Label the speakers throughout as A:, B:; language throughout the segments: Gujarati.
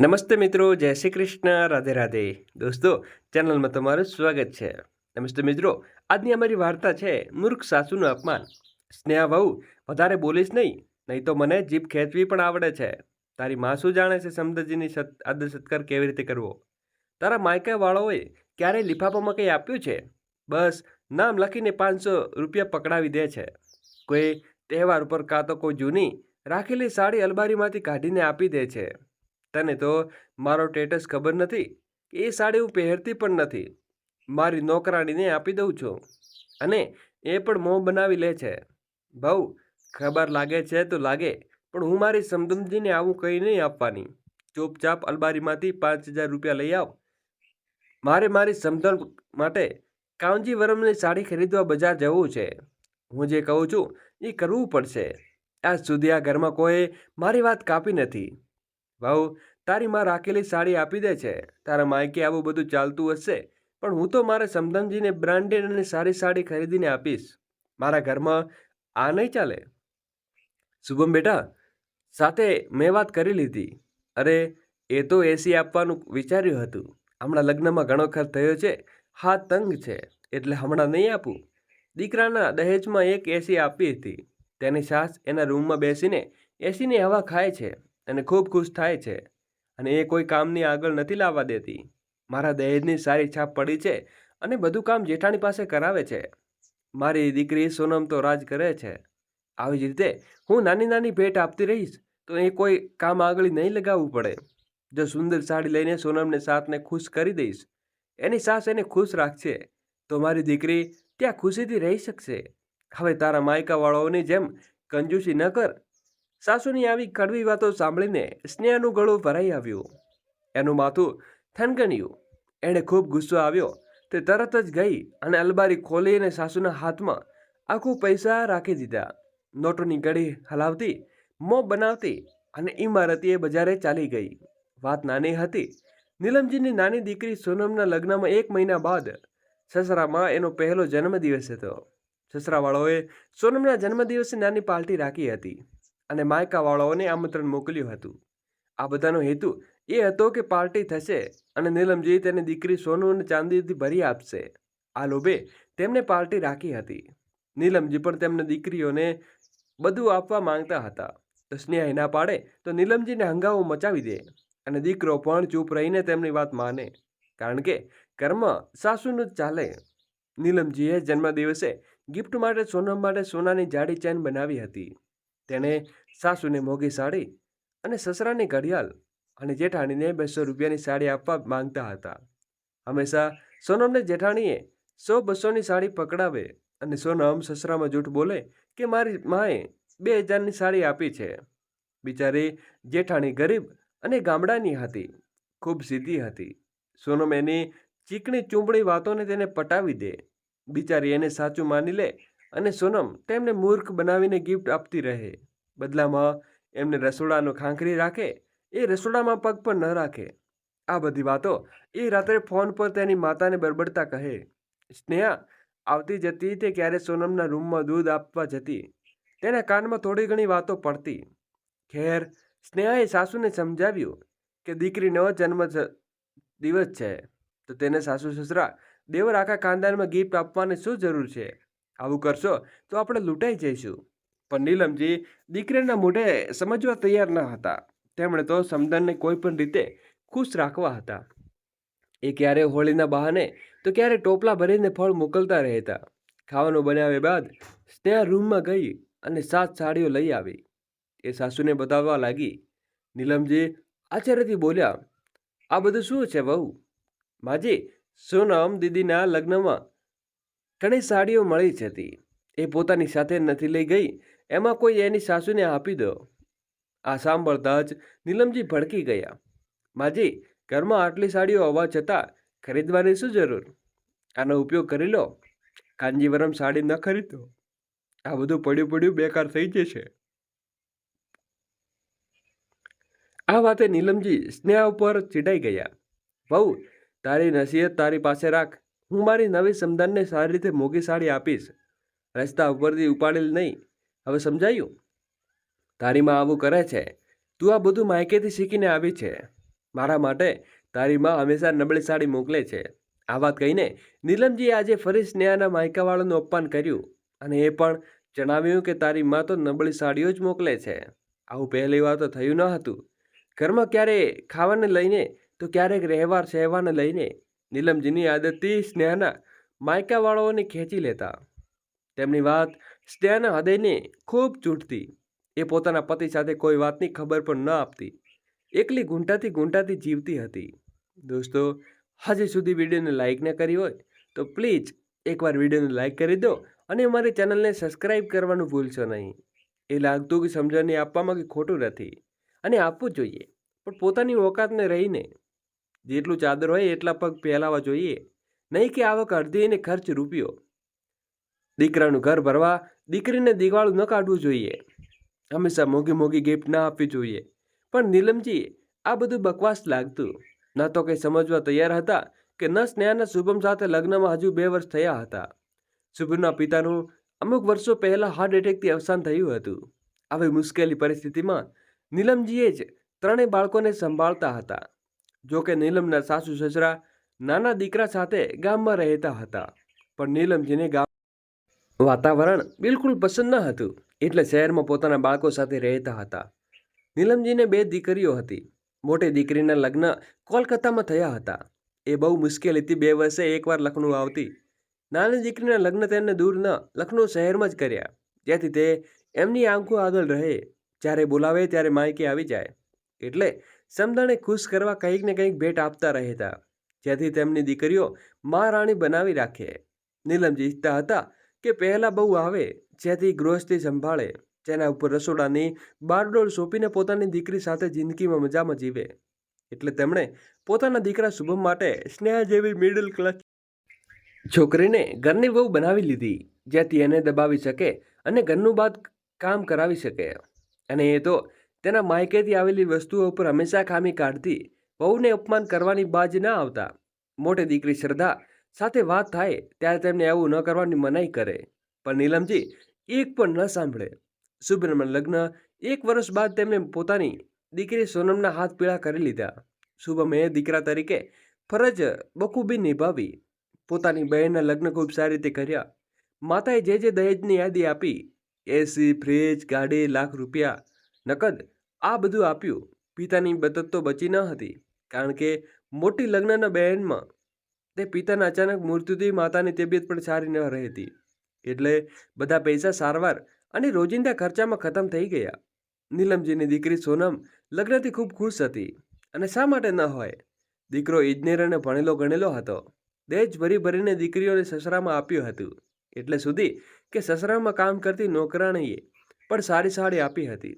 A: નમસ્તે મિત્રો, જય શ્રી કૃષ્ણ, રાધે રાધે. દોસ્તો, ચેનલમાં તમારું સ્વાગત છે. નમસ્તે મિત્રો, આજની અમારી વાર્તા છે મૂર્ખ સાસુનું અપમાન. સ્નેહા વહુ વધારે બોલીશ નહીં નહીં તો મને જીભ ખેંચવી પણ આવડે છે. તારી માં શું જાણે છે સમદજીની સત, આદર સત્કાર કેવી રીતે કરવો? તારા માયકાવાળાઓએ ક્યારેય લિફાફામાં કંઈ આપ્યું છે? બસ, નામ લખીને પાંચસો રૂપિયા પકડાવી દે છે. કોઈ તહેવાર ઉપર કાં તો કોઈ જૂની રાખેલી સાડી અલમારીમાંથી કાઢીને આપી દે છે. તને તો મારો સ્ટેટસ ખબર નથી? એ સાડી હું પહેરતી પણ નથી. મારી નોકરાણીને આપી દઉં છું. અને એ પણ મોં બનાવી લે છે. ભાઉ ખબર લાગે છે તો લાગે, પણ હું મારી સમજમજીને આવું કંઈ નહીં આપવાની. ચૂપચાપ અલમારીમાંથી પાંચ હજાર રૂપિયા લઈ આવ. મારે મારી સમજણ માટે કાંજીવરમની સાડી ખરીદવા બજાર જવું છે. હું જે કહું છું એ કરવું પડશે. આજ સુધી આ ઘરમાં કોઈ મારી વાત કાપી નથી. વહુ તારી માં રાખેલી સાડી આપી દે છે. તારા માયકે આવું બધું ચાલતું હશે, પણ હું તો મારા સમધનજીને બ્રાન્ડેડ અને સારી સાડી ખરીદીને આપીશ. મારા ઘરમાં આ નહીં ચાલે. શુભમ બેટા, સાથે મેં વાત કરી લીધી. અરે, એ તો એસી આપવાનું વિચાર્યું હતું. હમણાં લગ્નમાં ઘણો ખર્ચ થયો છે. હા, તંગ છે. એટલે હમણાં નહીં આપું. દીકરાના દહેજમાં એક એસી આપી હતી. તેની સાસ એના રૂમમાં બેસીને એસીની હવા ખાય છે. અને ખૂબ ખુશ થાય છે અને એ કોઈ કામની આગળ નથી લાવવા દેતી. મારા દહેજની સારી છાપ પડી છે અને બધું કામ જેઠાણી પાસે કરાવે છે. મારી દીકરી સોનમ તો રાજ કરે છે. આવી જ રીતે હું નાની નાની ભેટ આપતી રહીશ તો એ કોઈ કામ આગળ નહીં લગાવવું પડે. જો સુંદર સાડી લઈને સોનમને સાથને ખુશ કરી દઈશ, એની સાસ એને ખુશ રાખશે, તો મારી દીકરી ત્યાં ખુશીથી રહી શકશે. હવે તારા માયકાવાળાઓની જેમ કંજૂસી ન કર સાસુની આવી કડવી વાતો સાંભળીને સ્નેહાનું ગળું ભરાઈ આવ્યું. એનું માથું થનગણ્યું એણે ખૂબ ગુસ્સો આવ્યો. તે તરત જ ગઈ અને અલબારી ખોલીને સાસુના હાથમાં આખું પૈસા રાખી દીધા. નોટોની ગળી હલાવતી, મોં બનાવતી અને ઇમારતી એ બજારે ચાલી ગઈ. વાત નાની હતી. નીલમજીની નાની દીકરી સોનમના લગ્નમાં એક મહિના બાદ સસરામાં એનો પહેલો જન્મદિવસ હતો. સસરાવાળાઓએ સોનમના જન્મદિવસે નાની પાર્ટી રાખી હતી. અને માયકાવાળાઓને આમંત્રણ મોકલ્યું હતું. આ બધાનો હેતુ એ હતો કે પાર્ટી થશે અને નીલમજી તેની દીકરી સોનું અને ચાંદીથી ભરી આપશે. આ લોભે તેમને પાર્ટી રાખી હતી. નીલમજી પણ તેમની દીકરીઓને બધું આપવા માંગતા હતા. તો સ્નેહ ના પાડે તો નીલમજીને હંગામો મચાવી દે અને દીકરો પણ ચૂપ રહીને તેમની વાત માને. કારણ કે કર્મ સાસુનું જ ચાલે. નીલમજીએ જન્મદિવસે ગિફ્ટ માટે સોનમ માટે સોનાની જાડી ચેન બનાવી હતી. તેણે સાસુને મોંઘી સાડી અને સસરાની ઘડિયાળ અને જેઠાણીને બસો રૂપિયાની સાડી આપવા માંગતા હતા. હંમેશા સોનમને જેઠાણીએ સો બસોની સાડી પકડાવે અને સોનમ સસરામાં જૂઠ બોલે કે મારી માએ બે હજારની સાડી આપી છે. બિચારી જેઠાણી ગરીબ અને ગામડાની હતી, ખૂબ સીધી હતી. સોનમ એની ચીકણી ચૂંબળી વાતોને તેને પટાવી દે. બિચારી એને સાચું માની લે અને સોનમ તેમને મૂર્ખ બનાવીને ગિફ્ટ આપતી રહે. બદલામાં એમને રસોડાનો ખાંખરી રાખે, એ રસોડામાં પગ પણ ન રાખે. આ બધી વાતો એ રાત્રે ફોન પર તેની માતાને બરબડતા કહે. સ્નેહા, આવતી જતી તે ક્યારે સોનમના રૂમમાં દૂધ આપવા જતી? તેના કાનમાં થોડી ઘણી વાતો પડતી. ખેર, સ્નેહાએ સાસુને સમજાવ્યું કે દીકરીનો જન્મ દિવસ છે. તો તેને સાસુ, સસરા દેવર આખા ખાનદાનમાં ગિફ્ટ આપવાની શું જરૂર છે? આવું કરશો તો આપણે લૂંટાઈ જઈશું. પણ નીલમજી, દીકરીના મોઢે સમજવા તૈયાર ન હતા. તેમણે તો સમદનને કોઈ પણ રીતે ખુશ રાખવા હતા. એ ક્યારે હોળીના બહાને તો ક્યારે ટોપલા ભરીને ફળ મોકલતા રહેતા. ખાવાનું બનાવ્યા બાદ સ્નેહા રૂમમાં ગઈ અને સાત સાડીઓ લઈ આવી. એ સાસુને બતાવવા લાગી. નીલમજી આશ્ચર્યથી બોલ્યા, આ બધું શું છે વહુ? માજી, સોનમ દીદીના લગ્નમાં ઘણી સાડીઓ મળી જ હતી. એ પોતાની સાથે નથી લઈ ગઈ. એમાં કોઈ એની સાસુને આપી દો. આ સાંભળતા જ નીલમજી ભડકી ગયા. માજી, ઘરમાં આટલી સાડીઓ હોવા છતાં ખરીદવાની શું જરૂર? આનો ઉપયોગ કરી લો. કાંજીવરમ સાડી ન ખરીદો. આ બધું પડ્યું પડ્યું બેકાર થઈ જશે. આ વાતે નીલમજી સ્નેહ ઉપર ચીડાઈ ગયા. બહુ તારી નસીહત તારી પાસે રાખ. હું મારી નવી સમદાનને સારી રીતે મોગી સાડી આપીશ. રસ્તા ઉપરથી ઉપાડેલ નહીં. હવે સમજાયું? તારી માં આવું કરે છે. તું આ બધું માયકેથી શીખીને આવી છે. મારા માટે તારી માં હંમેશા નબળી સાડી મોકલે છે. આ વાત કહીને નીલમજીએ આજે ફરી સ્નેહાના માયકાવાળાનું અપમાન કર્યું અને એ પણ જણાવ્યું કે તારી માં તો નબળી સાડીઓ જ મોકલે છે. આવું પહેલી વાર તો થયું ન હતું. ઘરમાં ક્યારે ખાવાને લઈને તો ક્યારેક રહેવાર સહેવાને લઈને નીલમજીની આદતથી સ્નેહાના માયકાવાળાઓને ખેંચી લેતા. તેમની વાત સ્નેહાના હૃદયને ખૂબ ચૂંટતી. એ પોતાના પતિ સાથે કોઈ વાતની ખબર પણ ન આપતી. એકલી ઘૂંટાથી ઘૂંટાથી જીવતી હતી. દોસ્તો, હજી સુધી વિડીયોને લાઈક ન કરી હોય, તો પ્લીઝ એકવાર વિડીયોને લાઈક કરી દો અને અમારી ચેનલને સબસ્ક્રાઈબ કરવાનું ભૂલશો નહીં. એ લાગતું કે સમજણને આપવામાં કે ખોટું નથી. અને આપવું જોઈએ. પણ પોતાની ઓકાતને રહીને જેટલું ચાદર હોય એટલા પગ પહેલાવા જોઈએ. નહીં કે આવક અડધી અને ખર્ચ રૂપિયો. દીકરાનું ઘર ભરવા દીકરીને દિવાળું ન કાઢવું જોઈએ. હંમેશા મોંઘી મોંઘી ગિફ્ટ ના આપવી જોઈએ. પણ નીલમજી, આ બધું બકવાસ લાગતું. ન તો કંઈ સમજવા તૈયાર હતા કે ન સ્નેહાના શુભમ સાથે લગ્નમાં હજુ બે વર્ષ થયા હતા. શુભમના પિતાનું અમુક વર્ષો પહેલાં હાર્ટ એટેકથી અવસાન થયું હતું. આવી મુશ્કેલી પરિસ્થિતિમાં નીલમજીએ જ ત્રણેય બાળકોને સંભાળતા હતા. જો કે નીલમના સાસુ સસરા નાના દીકરા સાથે ગામમાં રહેતા હતા. પણ નીલમજીને ગામ વાતાવરણ બિલકુલ પસંદ ન હતું, એટલે શહેરમાં પોતાના બાળકો સાથે રહેતા હતા. નીલમજીને બે દીકરીઓ હતી. મોટી દીકરીના લગ્ન કોલકાતામાં થયા હતા. એ બહુ મુશ્કેલીથી બે વર્ષે એકવાર લખનઉ આવતી. નાની દીકરીના લગ્ન તેમને દૂર ન લખનઉ શહેરમાં જ કર્યા. જેથી તે એમની આંખો આગળ રહે. જ્યારે બોલાવે ત્યારે માયકે આવી જાય. એટલે સમદાણે ખુશ કરવા કંઈક ને કંઈક ભેટ આપતા રહેતા જેથી તેમની દીકરીઓ મહારાણી બનાવી રાખે. નીલમજી ઈચ્છતા હતા કે પહેલાં બહુ આવે, જેથી ગૃહસ્થી સંભાળે. જેના ઉપર રસોડાની બારડોળ સોંપીને પોતાની દીકરી સાથે જિંદગીમાં મજામાં જીવે. એટલે તેમણે પોતાના દીકરા શુભમ માટે સ્નેહા જેવી મિડલ ક્લાસ છોકરીને ઘરની વહુ બનાવી લીધી, જેથી એને દબાવી શકે અને ઘરનું બાદ કામ કરાવી શકે. અને એ તો તેના માયકેથી આવેલી વસ્તુઓ ઉપર હંમેશા ખામી કાઢતી, વહુને અપમાન કરવાની બાજ ના આવતા. મોટી દીકરી શ્રદ્ધા સાથે વાત થાય ત્યારે તેમને એવું ન કરવાની મનાઈ કરે. પણ નીલમજી એક પણ ન સાંભળે. સુબ્રમણ લગ્ન એક વર્ષ બાદ તેમણે પોતાની દીકરી સોનમના હાથ પીળા કરી લીધા. શુભમે દીકરા તરીકે ફરજ બખૂબી નિભાવી. પોતાની બહેનના લગ્ન ખૂબ સારી રીતે કર્યા. માતાએ જે જે દહેજની યાદી આપી, એસી, ફ્રીજ, ગાડી, લાખ રૂપિયા નકદ આ બધું આપ્યું. પિતાની બચત તો બચી ન હતી, કારણ કે મોટી લગ્નના બહેનમાં તે પિતાના અચાનક મૃત્યુથી માતાની તબિયત પણ સારી ન રહેતી. એટલે બધા પૈસા સારવાર અને રોજિંદા ખર્ચામાં ખતમ થઈ ગયા. નીલમજીની દીકરી સોનમ લગ્નથી ખૂબ ખુશ હતી અને શા માટે ન હોય? દીકરો ઇજનેર અને ભણેલો ગણેલો હતો. દહેજ ભરી ભરીને દીકરીઓને સસરામાં આપ્યું હતું. એટલે સુધી કે સસરામાં કામ કરતી નોકરાણીએ પણ સારી સાડી આપી હતી.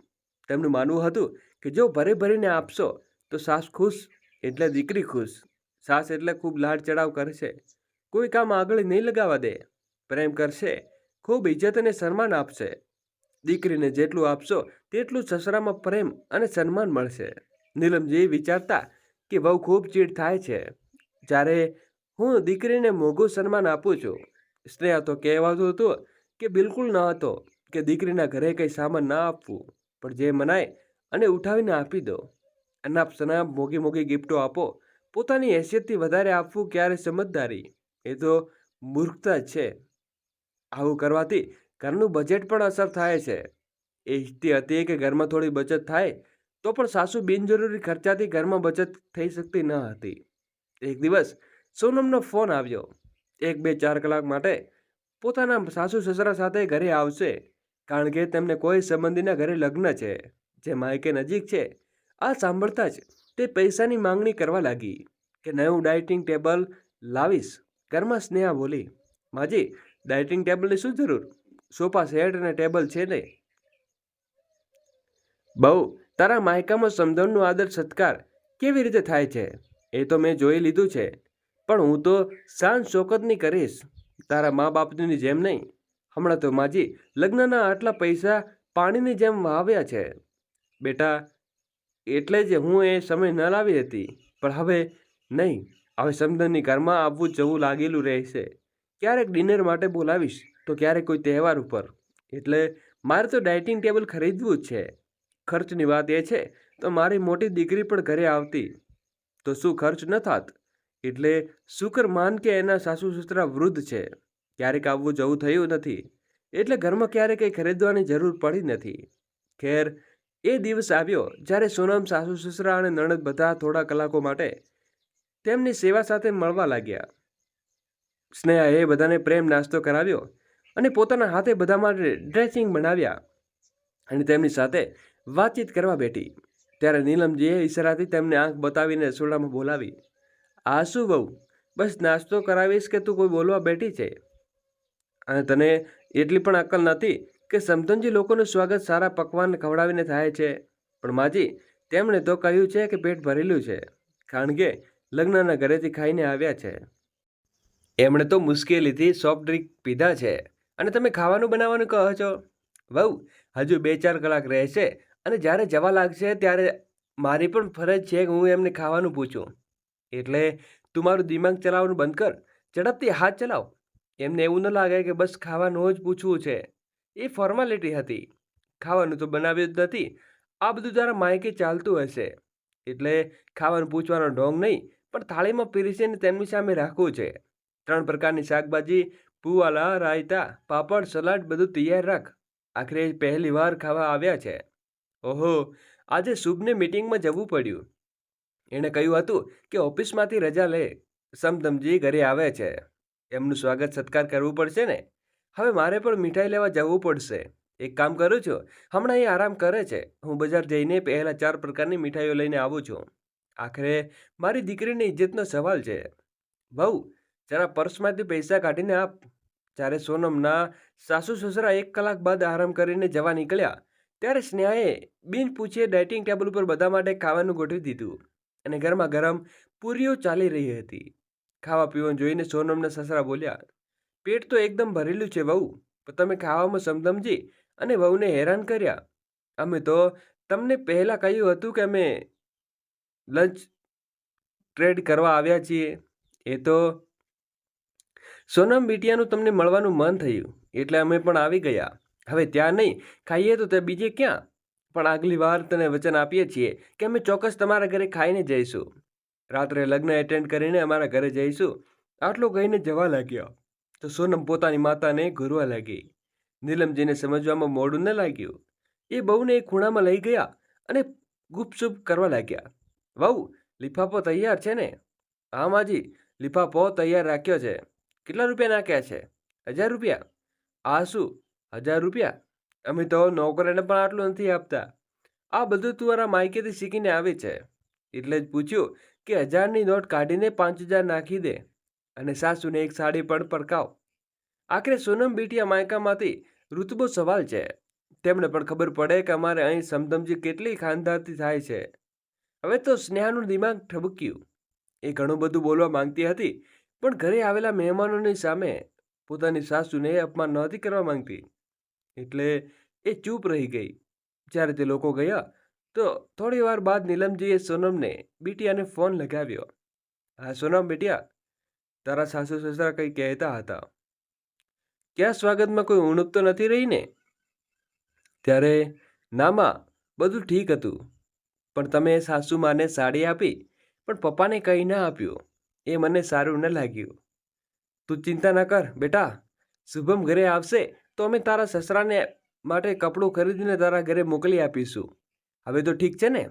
A: તેમનું માનવું હતું કે જો ભરે ભરીને આપશો, તો સાસ ખુશ એટલે દીકરી ખુશ. સાસ એટલે ખૂબ લાડ ચડાવ કરશે. કોઈ કામ આગળ નહીં લગાવવા દે. પ્રેમ કરશે, ખૂબ ઇજ્જત અને સન્માન આપશે. દીકરીને જેટલું આપશો, તેટલું સસરામાં પ્રેમ અને સન્માન મળશે. નીલમજી વિચારતા કે બહુ ખૂબ ચીડ થાય છે. જ્યારે હું દીકરીને મોઘું સન્માન આપું છું, સ્નેહ તો કહેવાતું હતું કે બિલકુલ ન હતો કે દીકરીના ઘરે કંઈ સામાન ના આપવું. પણ જે મનાય અને ઉઠાવીને આપી દો. અનાપ શનાપ મોગી મોંઘી ગિફ્ટો આપો. પોતાની હેસિયતથી વધારે આપવું ક્યારે સમજદારી? એ તો મૂર્ખતા જ છે. આવું કરવાથી ઘરનું બજેટ પણ અસર થાય છે. એ ઈચ્છતી હતી કે ઘરમાં થોડી બચત થાય, તો પણ સાસુ બિનજરૂરી ખર્ચાથી ઘરમાં બચત થઈ શકતી ન હતી. એક દિવસ સોનમનો ફોન આવ્યો. એક બે ચાર કલાક માટે પોતાના સાસુ સસરા સાથે ઘરે આવશે. કારણ કે તેમને કોઈ સંબંધીના ઘરે લગ્ન છે, જે માયકે નજીક છે. આ સાંભળતા જ તે પૈસાની માંગણી કરવા લાગી કે નવું ડાઇટિંગ ટેબલ લાવીશ. ઘરમાં સ્નેહા બોલી, માજી ડાઇટિંગ ટેબલની શું જરૂર? સોફા સેટ અને ટેબલ છે ને બહુ, તારા માયકામાં સમજણનો આદર સત્કાર કેવી રીતે થાય છે? એ તો મેં જોઈ લીધું છે. પણ હું તો શાન શોકતની કરીશ. તારા મા બાપની જેમ નહીં. હમણાં તો માજી લગ્નના આટલા પૈસા પાણીની જેમ વાવ્યા છે. બેટા, એટલે જ હું એ સમય ન લાવી હતી. પણ હવે નહીં, હવે સમદનની ઘરમાં આવવું જવું લાગેલું રહેશે. ક્યારેક ડિનર માટે બોલાવીશ તો ક્યારેક કોઈ તહેવાર ઉપર. એટલે મારે તો ડાઇટિંગ ટેબલ ખરીદવું જ છે. ખર્ચની વાત એ છે, તો મારી મોટી દીકરી પણ ઘરે આવતી. તો શું ખર્ચ ન થાત? એટલે શુકર માન કે એના સાસુ સસરા વૃદ્ધ છે. ક્યારેક આવવું જવું થયું નથી. એટલે ઘરમાં ક્યારે કંઈ ખરીદવાની જરૂર પડી નથી. ખેર, એ દિવસ આવ્યો જ્યારે સોનમ, સાસુ, સસરા અને નણદ બધા થોડા કલાકો માટે તેમની સેવા સાથે મળવા લાગ્યા. સ્નેહાએ બધાને પ્રેમ નાસ્તો કરાવ્યો અને પોતાના હાથે બધા માટે ડ્રેસિંગ બનાવ્યા અને તેમની સાથે વાતચીત કરવા બેઠી. ત્યારે નીલમજીએ ઈશારાથી તેમને આંખ બતાવીને રસોડામાં બોલાવી આ શું બહુ બસ નાસ્તો કરાવીશ કે તું કોઈ બોલવા બેઠી છે? અને તને એટલી પણ અક્કલ નથી કે સમધનજી લોકોનું સ્વાગત સારા પકવાન ખવડાવીને થાય છે? પણ માજી, તેમણે તો કહ્યું છે કે પેટ ભરેલું છે, કારણ કે લગ્નના ઘરેથી ખાઈને આવ્યા છે. એમણે તો મુશ્કેલીથી સોફ્ટ ડ્રિંક પીધા છે. અને તમે ખાવાનું બનાવવાનું કહો છો? વહુ, હજુ બે ચાર કલાક રહેશે અને જ્યારે જવા લાગશે ત્યારે મારી પણ ફરજ છે કે હું એમને ખાવાનું પૂછું. એટલે તું મારું દિમાગ ચલાવવાનું બંધ કર. ઝડપથી હાથ ચલાવ. એમને એવું ન લાગે કે બસ ખાવાનું જ પૂછવું છે. એ ફોર્માલિટી હતી. ખાવાનું તો બનાવ્યું જ નથી. આ બધું તારા માયકે ચાલતું હશે. એટલે ખાવાનું પૂછવાનો ઢોંગ નહીં, પણ થાળીમાં પીરસીને તેમની સામે રાખવું છે. ત્રણ પ્રકારની શાકભાજી, પુવાલા, રાયતા, પાપડ, સલાડ બધું તૈયાર રાખ. આખરે પહેલી વાર ખાવા આવ્યા છે. ઓહો, આજે શુભને મીટિંગમાં જવું પડ્યું. એણે કહ્યું હતું કે ઓફિસમાંથી રજા લે. સમધમજી ઘરે આવે છે. એમનું સ્વાગત સત્કાર કરવું પડશે ને? હવે મારે પણ મીઠાઈ લેવા જવું પડશે. એક કામ કરું છું. હમણાં એ આરામ કરે છે. હું બજાર જઈને પહેલાં ચાર પ્રકારની મીઠાઈઓ લઈને આવું છું. આખરે મારી દીકરીની ઇજ્જતનો સવાલ છે. બહુ જરા પર્સમાંથી પૈસા કાઢીને આપ. જ્યારે સોનમના સાસુ સસરા એક કલાક બાદ આરામ કરીને જવા નીકળ્યા, ત્યારે સ્નેહાએ બિન પૂછીએ ડાઇટિંગ ટેબલ ઉપર બધા માટે ખાવાનું ગોઠવી દીધું અને ગરમા ગરમ પૂરીઓ ચાલી રહી હતી. ખાવા પીવાનું જોઈને સોનમના સસરા બોલ્યા, પેટ તો એકદમ ભરેલું છે વહુ, પણ તમે ખાવામાં સમધમજી અને વહુને હેરાન કર્યા. અમે તો તમને પહેલાં કહ્યું હતું કે અમે લંચ ટ્રેડ કરવા આવ્યા છીએ. એ તો સોનમ બીટિયાનું તમને મળવાનું મન થયું, એટલે અમે પણ આવી ગયા. હવે ત્યાં નહીં, ખાઈએ તો તે બીજે ક્યાં? પણ આગલી વાર તને વચન આપીએ છીએ કે અમે ચોક્કસ તમારા ઘરે ખાઈને જઈશું. રાત્રે લગ્ન એટેન્ડ કરીને અમારા ઘરે જઈશું. આટલું કહીને જવા લાગ્યો. તો સોનમ પોતાની માતાને ઘૂરવા લાગી. નીલમજીને સમજવામાં મોડું ન લાગ્યું. એ બહુને એક ખૂણામાં લઈ ગયા અને ગુપસુપ કરવા લાગ્યા. વહુ, લિફાફો તૈયાર છે ને? હા, માજી, લિફાફો તૈયાર રાખ્યો છે. કેટલા રૂપિયા નાખ્યા છે? હજાર રૂપિયા. આ શું? હજાર રૂપિયા? અમે તો નોકરોને પણ આટલું નથી આપતા. આ બધું તું મારા માયકેથી શીખીને આવી છે. એટલે જ પૂછ્યું કે હજારની નોટ કાઢીને પાંચ હજાર નાખી દે અને સાસુને એક સાડી પણ પડકાવ આખરે સોનમ બીટિયા માયકામાંથી ઋતુબો સવાલ છે. તેમને પણ ખબર પડે કે અમારે અહીં સમધમજી કેટલી ખાનદારથી થાય છે. હવે તો સ્નેહાનું દિમાગ ઠબક્યું. એ ઘણું બધું બોલવા માંગતી હતી, પણ ઘરે આવેલા મહેમાનોની સામે પોતાની સાસુને અપમાન નહોતી કરવા માંગતી. એટલે એ ચૂપ રહી ગઈ. જ્યારે તે લોકો ગયા તો થોડી વાર બાદ નીલમજીએ સોનમને, બીટિયાને ફોન લગાવ્યો. હા, સોનમ બેટિયા, તારા સાસુ સસરા કંઈ કહેતા હતા? ક્યાં સ્વાગતમાં કોઈ ઉણપ તો નથી રહી ને ત્યારે, નામાં, બધું ઠીક હતું. પણ તમે સાસુ માને સાડી આપી, પણ પપ્પાને કંઈ ના આપ્યું. એ મને સારું ન લાગ્યું. તું ચિંતા ન કર, બેટા. શુભમ ઘરે આવશે, તો અમે તારા સસરાને માટે કપડું ખરીદીને તારા ઘરે મોકલી આપીશું. હવે તો ઠીક છે ને?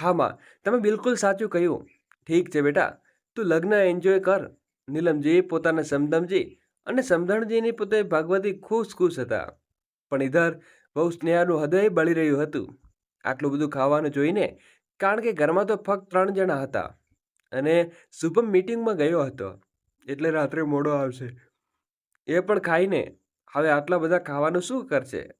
A: હા, માં, તમે બિલકુલ સાચું કહ્યું. ઠીક છે, બેટા. તું લગ્ન એન્જોય કર. નીલમજી પોતાના સમધમજી અને સમધણજીની પોતે ભાગવતી ખુશ ખુશ હતા. પણ ઇધર બહુ સ્નેહાનું હૃદય બળી રહ્યું હતું. આટલું બધું ખાવાનું જોઈને કારણ કે ઘરમાં તો ફક્ત ત્રણ જણા હતા અને શુભમ મીટિંગમાં ગયો હતો. એટલે રાત્રે મોડો આવશે. એ પણ ખાઈને હવે આટલા બધા ખાવાનું શું કરશે?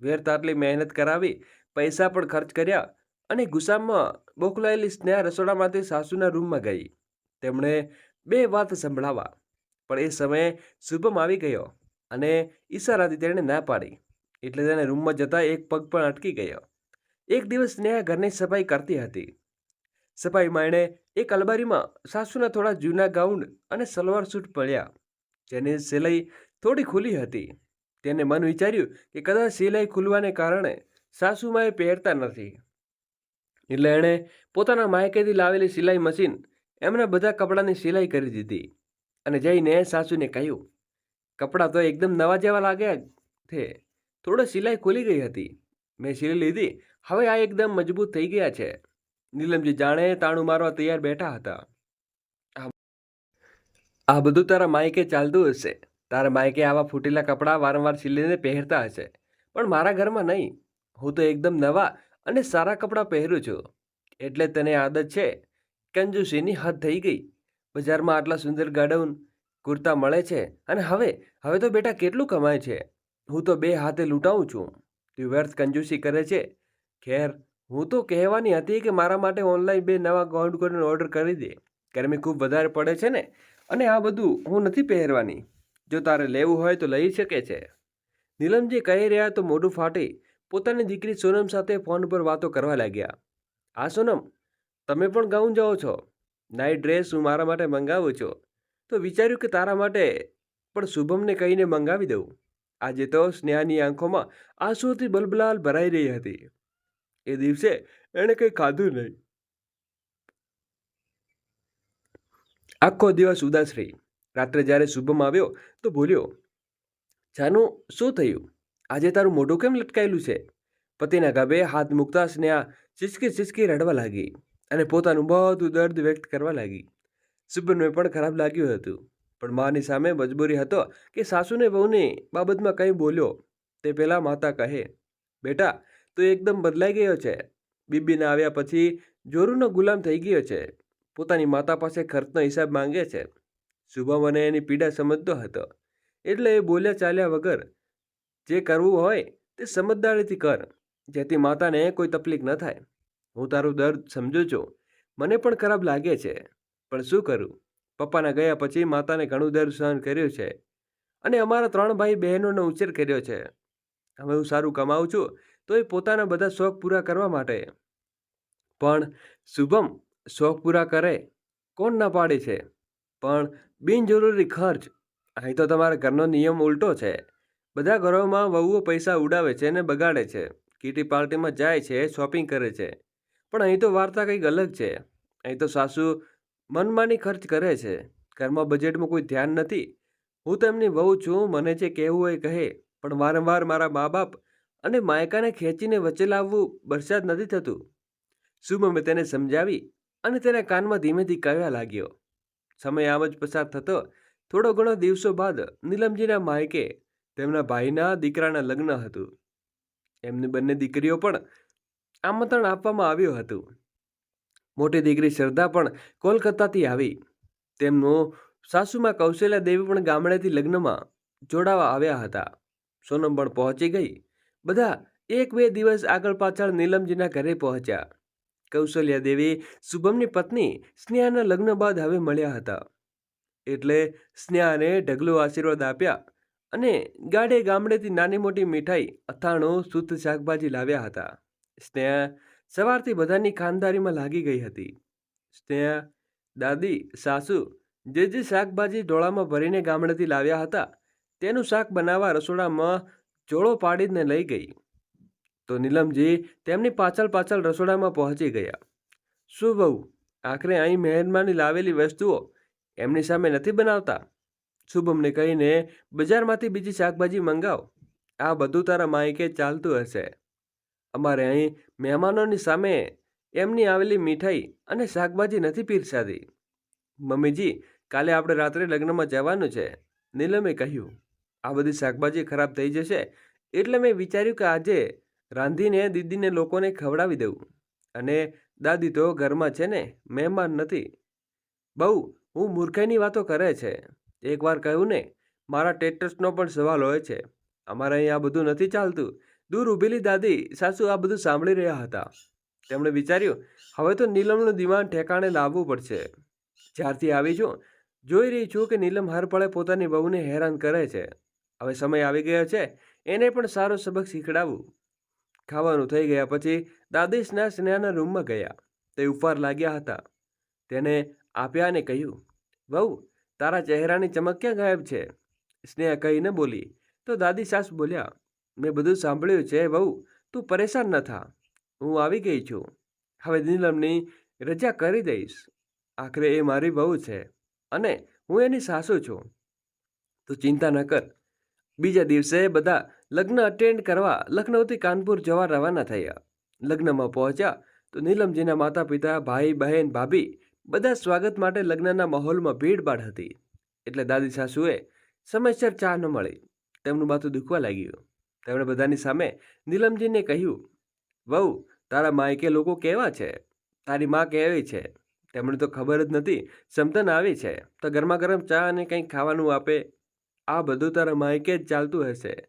A: વ્યર્થ આટલી મહેનત કરાવી પૈસા પણ ખર્ચ કર્યા અને ગુસ્સામાં બોકલાયેલી સ્નેહા રસોડામાંથી સાસુના રૂમમાં ગઈ. તેમણે બે વાત સંભળાવા, પણ એ સમયે શુભમ આવી ગયો અને ઈશારાથી તેણે ના પાડી. એટલે તેને રૂમમાં જતાં એક પગ પણ અટકી ગયો. એક દિવસ સ્નેહા ઘરની સફાઈ કરતી હતી. સફાઈમાં એણે એક અલબારીમાં સાસુના થોડા જૂના ગાઉન અને સલવાર સૂટ પડ્યા. જેની સિલાઈ થોડી ખુલ્લી હતી. તેને મન વિચાર્યું કે કદાચ સિલાઈ ખુલવાને કારણે સાસુમાં એ પહેરતા નથી. એટલે એણે પોતાના માયકેથી લાવેલી સિલાઈ મશીન એમના બધા કપડાની સિલાઈ કરી દીધી અને જઈને સાસુને કહ્યું, કપડાં તો એકદમ નવા જેવા લાગ્યા છે. થોડો સિલાઈ ખુલી ગઈ હતી. મેં સિલાઈ લીધી. હવે આ એકદમ મજબૂત થઈ ગયા છે. નીલમજી જાણે તાણું મારવા તૈયાર બેઠા હતા. આ બધું તારા માયકે ચાલતું હશે. તારા માયકે આવા ફૂટેલા કપડાં વારંવાર સિલીને પહેરતા હશે. પણ મારા ઘરમાં નહીં. હું તો એકદમ નવા અને સારા કપડાં પહેરું છું. એટલે તને આદત છે. કંજુસીની હદ થઈ ગઈ. બજારમાં આટલા સુંદર ગાડાઉન કુર્તા મળે છે. અને હવે હવે તો બેટા કેટલું કમાય છે? હું તો બે હાથે લૂંટાવું છું. તું વ્યર્થ કંજૂસી કરે છે. ખેર, હું તો કહેવાની હતી કે મારા માટે ઓનલાઈન બે નવા ગાઉન કોટન ઓર્ડર કરી દે. ગરમી ખૂબ વધારે પડે છે ને? અને આ બધું હું નથી પહેરવાની. જો તારે લેવું હોય તો લઈ શકે છે. નીલમજી કહી રહ્યા તો મોઢું ફાટી પોતાની દીકરી સોનમ સાથે ફોન પર વાતો કરવા લાગ્યા. આ સોનમ, તમે પણ ગાઉન જાઓ છો. નાઇટ ડ્રેસ હું મારા માટે મંગાવું છું. તો વિચાર્યું કે તારા માટે પણ શુભમને કહીને મંગાવી દઉં. આજે તો સ્નેહાની આંખોમાં આંસુઓથી બલબલાલ ભરાઈ રહી હતી. એ દિવસે એણે કંઈ ખાધું નહીં. આખો દિવસ ઉદાસ રહી. રાત્રે જ્યારે શુભમ આવ્યો તો બોલ્યો, જાનું શું થયું? આજે તારું મોઢું કેમ લટકાયેલું છે? પતિના ગભે હાથ મૂકતા સ્નેહા સિસકી ચીચકી રડવા લાગી અને પોતાનું બધું દર્દ વ્યક્ત કરવા લાગી. સુબનને પણ ખરાબ લાગ્યું હતું, પણ માની સામે મજબૂરી હતો કે સાસુને વહુને બાબતમાં કંઈ બોલ્યો, તે પહેલાં માતા કહે, બેટા, તું એકદમ બદલાઈ ગયો છે. બીબીના આવ્યા પછી જોરુનો ગુલામ થઈ ગયો છે. પોતાની માતા પાસે ખર્ચનો હિસાબ માંગે છે. શુભમ અને એની પીડા સમજતો હતો. એટલે એ બોલ્યા ચાલ્યા વગર જે કરવું હોય તે સમજદારીથી કર, જેથી માતાને કોઈ તકલીફ ન થાય. હું તારું દર્દ સમજુ છું. મને પણ ખરાબ લાગે છે. પણ શું કરું? પપ્પાના ગયા પછી માતાને ઘણું દર્દ સહન કર્યું છે. અને અમારા ત્રણ ભાઈ બહેનોનો ઉછેર કર્યો છે. હવે હું સારું કમાઉં છું, તો એ પોતાના બધા શોખ પૂરા કરવા માટે. પણ શુભમ શોખ પૂરા કરે, કોણ ના પાડે છે? પણ બિનજરૂરી ખર્ચ. અહીં તો તમારા ઘરનો નિયમ ઉલટો છે. બધા ઘરોમાં વહુઓ પૈસા ઉડાવે છે અને બગાડે છે. કીટી પાર્ટીમાં જાય છે, શોપિંગ કરે છે. પણ અહીં તો વાર્તા કંઈક અલગ છે. અહીં તો સાસુ મનમાની ખર્ચ કરે છે. ઘરમાં બજેટમાં કોઈ ધ્યાન નથી. હું તો એમની વહુ છું, મને જે કહેવું હોય કહે. પણ વારંવાર મારા મા બાપ અને માયકાને ખેંચીને વચ્ચે લાવવું બરસાદ નથી થતું. શું મેં તેને સમજાવી અને તેના કાનમાં ધીમેથી કહેવા લાગ્યો. સમય આમ જ પસાર થતો થોડો ઘણો દિવસો બાદ નીલમજીના માયકે તેમના ભાઈના દીકરાના લગ્ન હતું. એમની બંને દીકરીઓ પણ આમંત્રણ આપવામાં આવ્યું હતું. મોટી દીકરી શ્રદ્ધા પણ કોલકાતાથી આવી. તેમનું સાસુમાં કૌશલ્યા દેવી પણ ગામડેથી લગ્નમાં જોડાવા આવ્યા હતા. સોનમ પણ પહોંચી ગઈ. બધા એક બે દિવસ આગળ પાછળ નીલમજીના ઘરે પહોંચ્યા. કૌશલ્યા દેવી શુભમની પત્ની સ્નેહાના લગ્ન બાદ હવે મળ્યા હતા. એટલે સ્નેહાને ઢગલો આશીર્વાદ આપ્યા. અને ગાડે ગામડેથી નાની મોટી મીઠાઈ, અથાણું, શુદ્ધ શાકભાજી લાવ્યા હતા. સ્નેહા સવારથી બધાની ખાનદારીમાં લાગી ગઈ હતી. સ્નેહા, દાદી, સાસુ જે જે શાકભાજી ડોળામાં ભરીને ગામડેથી લાવ્યા હતા, તેનું શાક બનાવવા રસોડામાં જોડો પાડીને લઈ ગઈ. તો નીલમજી તેમની પાછળ પાછળ રસોડામાં પહોંચી ગયા. શું બહુ આખરે અહીં મહેરબાની લાવેલી વસ્તુઓ એમની સામે નથી બનાવતા? શુભમને કહીને બજારમાંથી બીજી શાકભાજી મંગાવ. આ બધું તારા માયકે ચાલતું હશે. અમારે અહીં મહેમાનોની સામે એમની આવેલી મીઠાઈ અને શાકભાજી નથી પીરસાતી. મમ્મીજી, કાલે આપણે રાત્રે લગ્નમાં જવાનું છે. નીલમે કહ્યું, આ બધી શાકભાજી ખરાબ થઈ જશે એટલે મેં વિચાર્યું કે આજે રાંધીને દીદીને લોકોને ખવડાવી દઉં. અને દાદી તો ઘરમાં છે ને, મહેમાન નથી. બહુ, હું મૂર્ખાઈની વાતો કરે છે. એકવાર કહ્યું ને, મારા ટેટસનો પણ સવાલ હોય છે. અમારે અહીં આ બધું નથી ચાલતું. દૂર ઊભેલી દાદી, સાસુ આ બધું સાંભળી રહ્યા હતા. તેમણે વિચાર્યું, હવે તો નીલમનું દિમાગ ઠેકાણે લાવવું પડશે. જ્યારથી આવી છું, જોઈ રહી છું કે નીલમ હર પળે પોતાની વહુને હેરાન કરે છે. હવે સમય આવી ગયો છે, એને પણ સારો સબક શીખડાવું. ખાવાનું થઈ ગયા પછી દાદી સ્નેહ સ્નેહાના રૂમમાં ગયા. તે ઉપવાર લાગ્યા હતા. તેને આપ્યા અને કહ્યું, વહુ તારા ચહેરાની ચમક ક્યાં ગાયબ છે? સ્નેહા કહીને બોલી, તો દાદી સાસ બોલ્યા, મેં બધું સાંભળ્યું છે વહુ, તું પરેશાન ન થા. હું આવી ગઈ છું. હવે નીલમની રજા કરી દઈશ. આખરે એ મારી વહુ છે અને હું એની સાસુ છું. તું ચિંતા ન કર. બીજા દિવસે બધા લગ્ન અટેન્ડ કરવા લખનૌથી કાનપુર જવા રવાના થયા. લગ્નમાં પહોંચ્યા તો નીલમજીના માતા પિતા ભાઈ, બહેન, ભાભી બધા સ્વાગત માટે લગ્નના માહોલમાં ભીડભાડ હતી. એટલે દાદી સાસુએ સમયસર ચા ન મળી. તેમનું માથું દુખવા લાગ્યું. તેમણે બધાની સામે નીલમજીને કહ્યું, વહુ, તારા માયકે લોકો કેવા છે? તારી માં કેવી છે? તેમણે તો ખબર જ નથી. સમતન આવી છે. તો ગરમા ગરમ ચા અને કંઈક ખાવાનું આપે? આ બધું તારા માયકે જ ચાલતું હશે.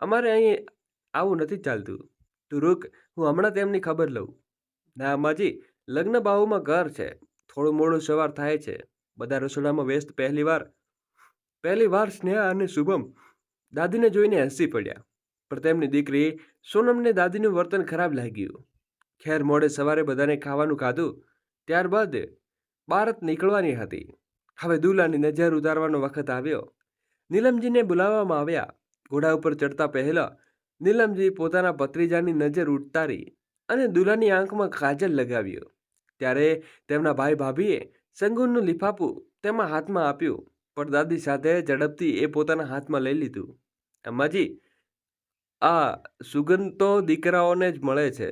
A: અમારે અહીં આવું નથી ચાલતું. તું રૂક, હું હમણાં તેમની ખબર લઉં. ના અમ્માજી લગ્ન બાહુમાં ઘર છે. થોડું મોડું સવાર થાય છે. બધા રસોડામાં વ્યસ્ત પહેલી વાર. પહેલી વાર સ્નેહા અને શુભમ દાદીને જોઈને હસી પડ્યા. પણ તેમની દીકરી સોનમને દાદીનું વર્તન ખરાબ લાગ્યું. ખેર મોડે સવારે બધાને ખાવાનું ખાધું. ત્યારબાદ બારત નીકળવાની હતી. હવે દુલાની નજર ઉતારવાનો વખત આવ્યો. નીલમજીને બોલાવવામાં આવ્યા. ઘોડા ઉપર ચડતા પહેલા નીલમજી પોતાના ભત્રીજાની નજર ઉતારી અને દુલાની આંખમાં કાજલ લગાવ્યો. ત્યારે તેમના ભાઈ ભાભીએ સંગુનનું લિફાફું તેમાં હાથમાં આપ્યું, પણ દાદી સાથે ઝડપથી એ પોતાના હાથમાં લઈ લીધું. અમ્માજી, આ સુગંધ તો દીકરાઓને જ મળે છે.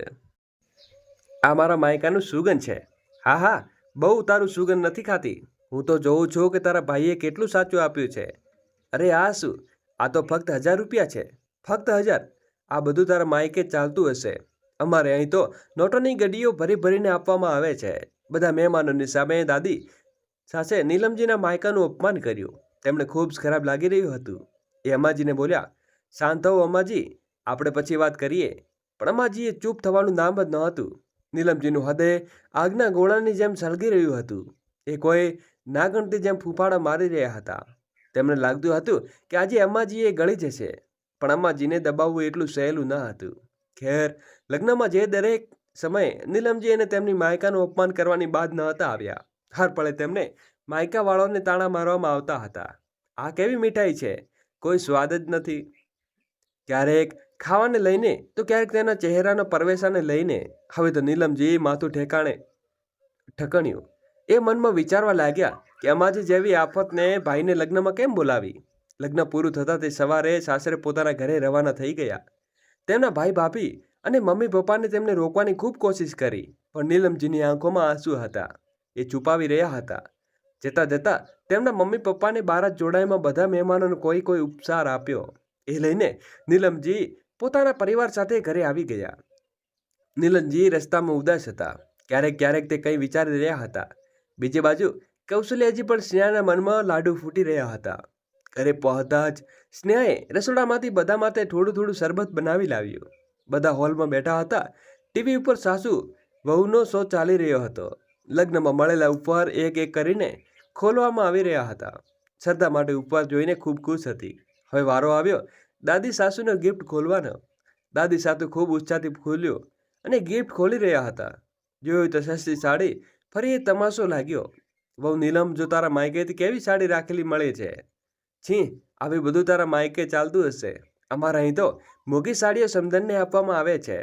A: આ મારા માયકાનું સુગંધ છે. હા હા, બહુ તારું સુગંધ નથી ખાતી. હું તો જોઉં છું કે તારા ભાઈએ કેટલું સાચું આપ્યું છે. અરે, આ શું? આ તો ફક્ત હજાર રૂપિયા છે. ફક્ત હજાર. આ બધું તારા માયકે ચાલતું હશે. અમારે અહીં તો નોટોની ગડીઓ ભરી ભરીને આપવામાં આવે છે. બધા મહેમાનોની સામે દાદી સાસે નીલમજીના માયકાનું અપમાન કર્યું. તેમણે ખૂબ જ ખરાબ લાગી રહ્યું હતું. એ અમ્માજીને બોલ્યા, શાંત થવો અમાજી, આપણે પછી વાત કરીએ. પણ અમ્માજીએ ચૂપ થવાનું નામ જ ન હતું. નીલમજીનું હૃદય આગના ગોળાની જેમ સળગી રહ્યું હતું. એ કોઈ નાગણતી જેમ ફૂફાડા મારી રહ્યા હતા. તેમને લાગતું હતું કે આજે અમ્માજી એ ગળી જશે. પણ અમ્માજીને દબાવવું એટલું સહેલું ન હતું. ખેર. લગ્નમાં જે દરેક સમયે નીલમજી અને તેમની માયકાનું અપમાન કરવાની બાદ ન હતા આવ્યા. હર પળે તેમને માયકાવાળાઓને તાણા મારવામાં આવતા હતા. આ કેવી મીઠાઈ છે? કોઈ સ્વાદ જ નથી. ક્યારેક ખાવાને લઈને તો ક્યારેક તેના ચહેરાના પરવેશાને લઈને. હવે તો નીલમજી માથું ઠેકાણે ઠકણ્યું એ મનમાં વિચારવા લાગ્યા કે અમાજી જેવી આફતને ભાઈને લગ્નમાં કેમ બોલાવી? લગ્ન પૂરું થતાં તે સવારે સાસરે પોતાના ઘરે રવાના થઈ ગયા. તેમના ભાઈ ભાભી અને મમ્મી પપ્પાને તેમને રોકવાની ખૂબ કોશિશ કરી, પણ નીલમજીની આંખોમાં આંસુ હતા. એ છુપાવી રહ્યા હતા. જતા જતા તેમના મમ્મી પપ્પાને બારાત જોડાઈમાં બધા મહેમાનોને કોઈ કોઈ ઉપસાર આપ્યો. એ લઈને નીલમજી પોતાના પરિવાર સાથે ઘરે આવી ગયા. નીલમજી રસ્તામાં ઉદાસ હતા. ક્યારેક ક્યારેક તે કંઈ વિચારી રહ્યા હતા. બીજી બાજુ કૌશલ્યાજી પણ સ્નેહાના મનમાં લાડુ ફૂટી રહ્યા હતા. ઘરે પહોંચતા જ સ્નેહાએ રસોડામાંથી બધા માટે થોડું થોડું શરબત બનાવી લાવ્યું. બધા હોલમાં બેઠા હતા. ટીવી ઉપર સાસુ વહુનો શો ચાલી રહ્યો હતો. લગ્નમાં મળેલા ઉપહાર એક એક કરીને ખોલવામાં આવી રહ્યા હતા. શ્રદ્ધા માટે ઉપહાર જોઈને ખૂબ ખુશ હતી. હવે વારો આવ્યો. દાદી સાસુનો ગિફ્ટ ખોલવાનો. દાદી સાસુ ખૂબ ઉત્સાહથી ખોલ્યો અને ગિફ્ટ ખોલી રહ્યા હતા. જોયું તો સસ્તી સાડી ફરી એ તમાશો લાગ્યો. વહુ નીલમ જો તારા માયકેથી કેવી સાડી રાખેલી મળે છે? છી, આવી બધું તારા માયકે ચાલતું હશે. અમારા અહીં તો મોંઘી સાડીઓ સમધનને આપવામાં આવે છે.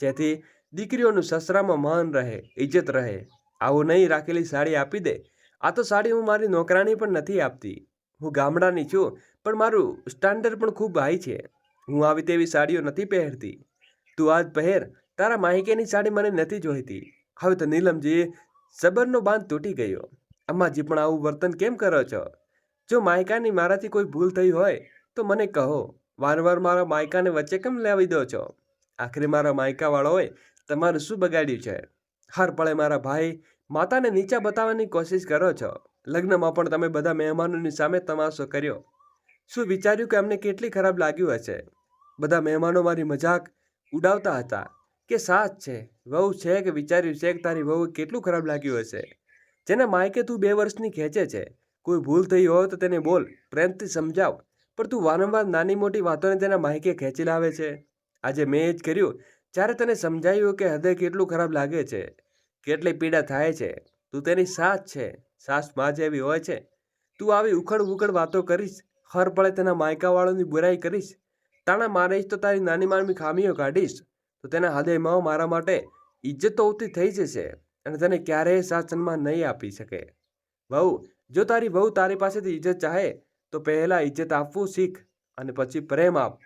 A: જેથી દીકરીઓનું સસરામાં માન રહે ઇજ્જત રહે. આવું નહીં રાખેલી સાડી આપી દે. આ તો સાડી હું મારી નોકરાણી પણ નથી આપતી. હું ગામડાની છું, પણ મારું સ્ટાન્ડર્ડ પણ ખૂબ હાઈ છે. હું આવી તેવી સાડીઓ નથી પહેરતી. તું આજ પહેર, તારા માહિકેની સાડી મને નથી જોઈતી. હવે તો નીલમજી, સબરનો બાંધ તૂટી ગયો. અમ્માજી પણ આવું વર્તન કેમ કરો છો? જો માયકાની મારાથી કોઈ ભૂલ થઈ હોય, તો મને કહો, વારંવાર મારા માયકાને વચ્ચે કેમ લાવી દો છો? આખરે મારા માયકાવાળોએ તમારું શું બગાડ્યું છે? હર પળે મારા ભાઈ માતાને નીચા બતાવવાની કોશિશ કરો છો. લગ્નમાં પણ તમે બધા મહેમાનોની સામે તમાશો કર્યો. શું વિચાર્યું કે અમને કેટલી ખરાબ લાગ્યું હશે? બધા મહેમાનો મારી મજાક ઉડાવતા હતા કે સાચ છે, વહુ છે કે વિચાર્યું છે કે તારી વહુ કેટલું ખરાબ લાગ્યું હશે? જેના માયકે તું બે વર્ષની ખેંચે છે. કોઈ ભૂલ થઈ હોય તો તેને બોલ, પ્રેમથી સમજાવ. પણ તું વારંવાર નાની મોટી વાતોને તેના માયકે ખેંચી લાવે છે. આજે મેં એ જ કર્યું. જ્યારે તને સમજાયું કે હૃદય કેટલું ખરાબ લાગે છે, કેટલી પીડા થાય છે, તું તેની સાસ છે, સાસમાં જેવી હોય છે. તું આવી ઉખડ ઉખડ વાતો કરીશ, હર પળે તેના માયકાવાળોની બુરાઈ કરીશ. તાણા મારીશ તો તારી નાની માનવી ખામીઓ કાઢીશ. તો તેના હૃદયમાં મારા માટે ઇજ્જત તો ઓછી થઈ જશે અને તને ક્યારેય સાથ સન્માન નહીં આપી શકે. વહુ જો તારી વહુ તારી પાસેથી ઇજ્જત ચાહે, તો પહેલાં ઇજ્જત આપવું શીખ અને પછી પ્રેમ આપ.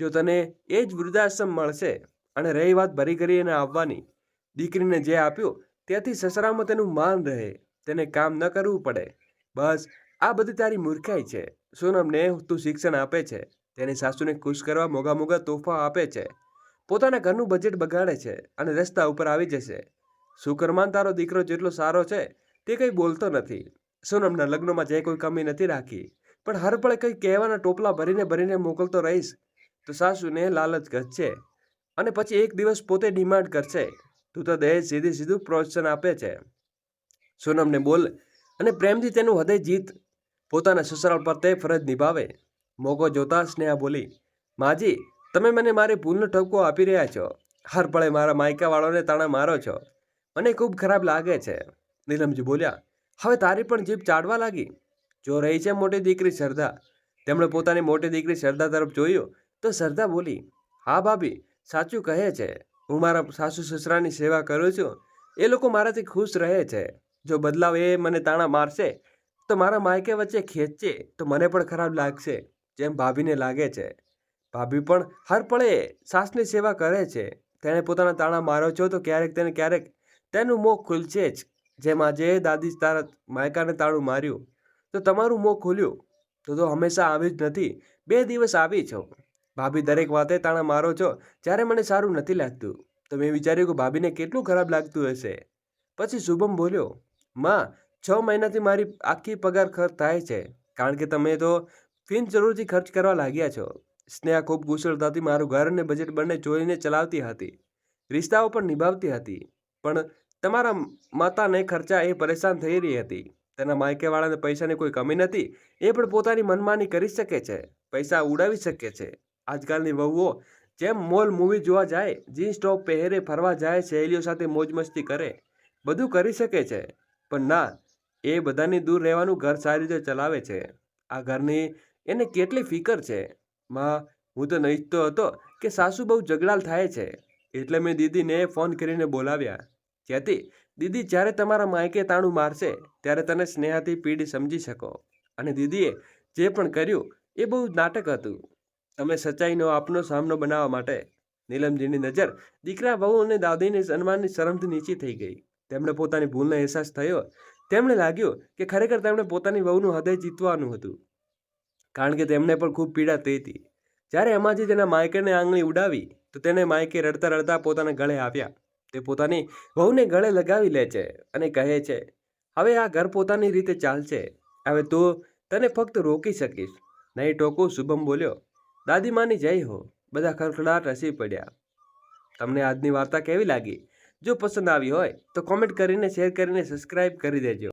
A: જો તને એ જ વૃદ્ધાશ્રમ મળશે અને રહી વાત ભરી કરીને આવવાની, દીકરીને જે આપ્યું, ત્યાંથી સસરામાં તેનું માન રહે, તેને કામ ન કરવું પડે. બસ, આ બધી તારી મૂર્ખાઈ છે. સોનમને તું શિક્ષણ આપે છે. તેની સાસુને ખુશ કરવા મોગા મોગા તોફા આપે છે. પોતાના ઘરનું બજેટ બગાડે છે અને રસ્તા ઉપર આવી જશે. શુકરમાન તારો દીકરો જેટલો સારો છે, તે કંઈ બોલતો નથી. સોનમના લગ્નમાં જે કોઈ કમી નથી રાખી, પણ હર પળે કંઈ કહેવાના ટોપલા ભરીને ભરીને મોકલતો રહીશ, તો સાસુને લાલચ ઘટશે અને પછી એક દિવસ પોતે ડિમાન્ડ કરશે, તું તો દહેજ સીધી સીધું પ્રોત્સાહન આપે છે. સોનમને બોલ અને પ્રેમથી તેનું હૃદય જીત, પોતાના સસરાલ પર તે ફરજ નિભાવે. મોકો જોતા સ્નેહા બોલી, માજી, તમે મને મારી ભૂલનો ઠપકો આપી રહ્યા છો. હર મારા માયકાવાળાને તાણા મારો છો. મને ખૂબ ખરાબ લાગે છે. નીલમજી બોલ્યા હવે તારી પણ જીભ ચાડવા લાગી. જો રહી છે મોટી દીકરી શ્રદ્ધા તેમણે પોતાની મોટી દીકરી શ્રદ્ધા તરફ જોયું, તો શ્રદ્ધા બોલી, હા ભાભી, સાચું કહે છે. હું મારા સાસુ સસરાની સેવા કરું છું. એ લોકો મારાથી ખુશ રહે છે. જો બદલાવ એ મને તાણા મારશે, તો મારા માયકે વચ્ચે ખેંચશે, તો મને પણ ખરાબ લાગશે, જેમ ભાભીને લાગે છે. ભાભી પણ હર પળે સાસની સેવા કરે છે. તેણે પોતાના તાણા મારો છો તો ક્યારેક તેને ક્યારેક તેનું મોં ખુલશે જ. જેમ આજે દાદી તારા માયકાને તાળું માર્યું, તો તમારું મોં ખુલ્યું, તો તો હંમેશા આવી જ નથી. બે દિવસ આવી છો. ભાભી દરેક વાતે તાણા મારો છો, જ્યારે મને સારું નથી લાગતું. તો મેં વિચાર્યું કે ભાભીને કેટલું ખરાબ લાગતું હશે. પછી શુભમ બોલ્યો, માં, છ મહિનાથી મારી આખી પગાર ખર્ચ થાય છે. કારણ કે તમે તો ફિન જરૂરથી ખર્ચ કરવા લાગ્યા છો. સ્નેહા ખૂબ કુશળતાથી મારું ઘર અને બજેટ બંને જોઈને ચલાવતી હતી. રિશ્તાઓ પણ નિભાવતી હતી. પણ તમારા માતાને ખર્ચા એ પરેશાન થઈ રહી હતી. તેના માયકેવાળાને પૈસાની કોઈ કમી નથી એ પણ પોતાની મનમાની કરી શકે છે. પૈસા ઉડાવી શકે છે. આજકાલની વહુઓ જેમ મોલ મૂવી જોવા જાય, જીન્સ ટોપ પહેરે, ફરવા જાય, સહેલીઓ સાથે મોજ મસ્તી કરે, બધું કરી શકે છે. પણ ના, એ બધાની દૂર રહેવાનું ઘર સારી રીતે ચલાવે છે. આ ઘરની એને કેટલી ફિકર છે? માં, હું તો નહીં હતો કે સાસુ બહુ ઝઘડાલ થાય છે. એટલે મેં દીદીને ફોન કરીને બોલાવ્યા. જેથી દીદી જ્યારે તમારા માયકે તાણું મારશે, ત્યારે તને સ્નેહાથી પીડી સમજી શકો. અને દીદીએ જે પણ કર્યું, એ બહુ નાટક હતું. તમે સચ્ચાઈનો આપનો સામનો બનાવવા માટે નીલમજીની નજર દીકરા વહુ અને દાદીની સન્માનની શરમથી નીચી થઈ ગઈ. તેમણે પોતાની ભૂલનો અહેસાસ થયો. તેમણે લાગ્યું કે ખરેખર તેમણે પોતાની વહુનું હૃદય જીતવાનું હતું. કારણ કે તેમને પણ ખૂબ પીડા થઈ હતી. જ્યારે અમાજી તેના માયકેને આંગળી ઉડાવી, તો તેને માયકે રડતા રડતા પોતાના ગળે આવ્યા. તે પોતાની વહુને ગળે લગાવી લે છે અને કહે છે, હવે આ ઘર પોતાની રીતે ચાલશે. હવે તું તને ફક્ત રોકી શકીશ. નહીં ટોકું શુભમ બોલ્યો દાદીમાની જય હો. બધા ખરખડાટ હસી પડ્યા. તમને આજની વાર્તા કેવી લાગી? જો પસંદ આવી હોય તો કોમેન્ટ કરીને શેર કરીને સબસ્ક્રાઈબ કરી દેજો.